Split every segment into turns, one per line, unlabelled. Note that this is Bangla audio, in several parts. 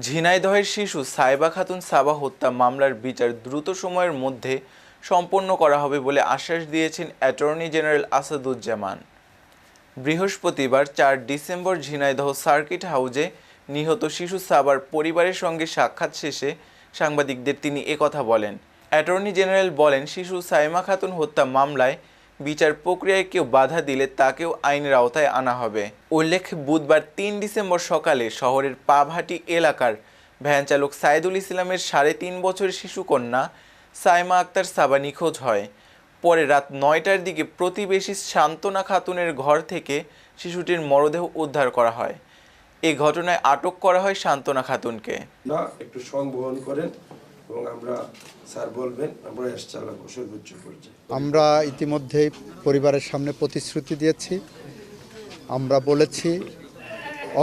ঝিনাইদহের শিশু সাইবা খাতুন সাবা হত্যা মামলার বিচার দ্রুত সময়ের মধ্যে সম্পন্ন করা হবে বলে আশ্বাস দিয়েছেন অ্যাটর্নি জেনারেল আসাদুজ্জামান। বৃহস্পতিবার চার ডিসেম্বর ঝিনাইদহ সার্কিট হাউজে নিহত শিশু সাবার পরিবারের সঙ্গে সাক্ষাৎ শেষে সাংবাদিকদের তিনি একথা বলেন। অ্যাটর্নি জেনারেল বলেন, শিশু সাইমা খাতুন হত্যা মামলায় বিচার প্রক্রিয়ায় কেউ বাধা দিলে তাকেও আইনের আওতায় আনা হবে। উল্লেখ বুধবার তিন ডিসেম্বর সকালে শহরের পাভাটি এলাকার ভ্যান চালক সাইদুল ইসলামের সাড়ে তিন বছরের শিশুকন্যা সাইমা আক্তার সাবা নিখোঁজ হয়। পরে রাত নয়টার দিকে প্রতিবেশী শান্তনা খাতুনের ঘর থেকে শিশুটির মরদেহ উদ্ধার করা হয়। এই ঘটনায় আটক করা হয় শান্তনা খাতুনকে।
না, একটু সংবহন করেন। এবং আমরা স্যার বলবেন, আমরা সর্বোচ্চ পর্যায়ে।
আমরা ইতিমধ্যেই পরিবারের সামনে প্রতিশ্রুতি দিয়েছি। আমরা বলেছি,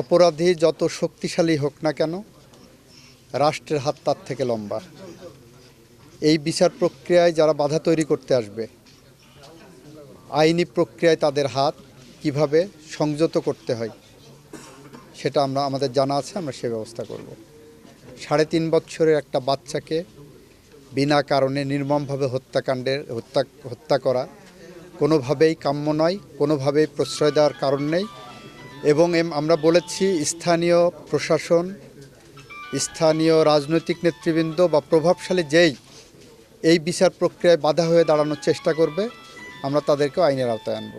অপরাধী যত শক্তিশালী হোক না কেন, রাষ্ট্রের হাত তার থেকে লম্বা। এই বিচার প্রক্রিয়ায় যারা বাধা তৈরি করতে আসবে, আইনি প্রক্রিয়ায় তাদের হাত কীভাবে সংযত করতে হয়, সেটা আমরা, আমাদের জানা আছে, আমরা সে ব্যবস্থা করব। সাড়ে তিন বছরের একটা বাচ্চাকে বিনা কারণে নির্মমভাবে হত্যাকাণ্ডের হত্যা হত্যা করা। কোনোভাবেই কাম্য নয়, কোনোভাবেই প্রশ্রয় দেওয়ার কারণ নেই এবং আমরা বলেছি স্থানীয় প্রশাসন, স্থানীয় রাজনৈতিক নেতৃবৃন্দ বা প্রভাবশালী যেই এই বিচার প্রক্রিয়ায় বাধা হয়ে দাঁড়ানোর চেষ্টা করবে, আমরা তাদেরকেও আইনের আওতায় আনব।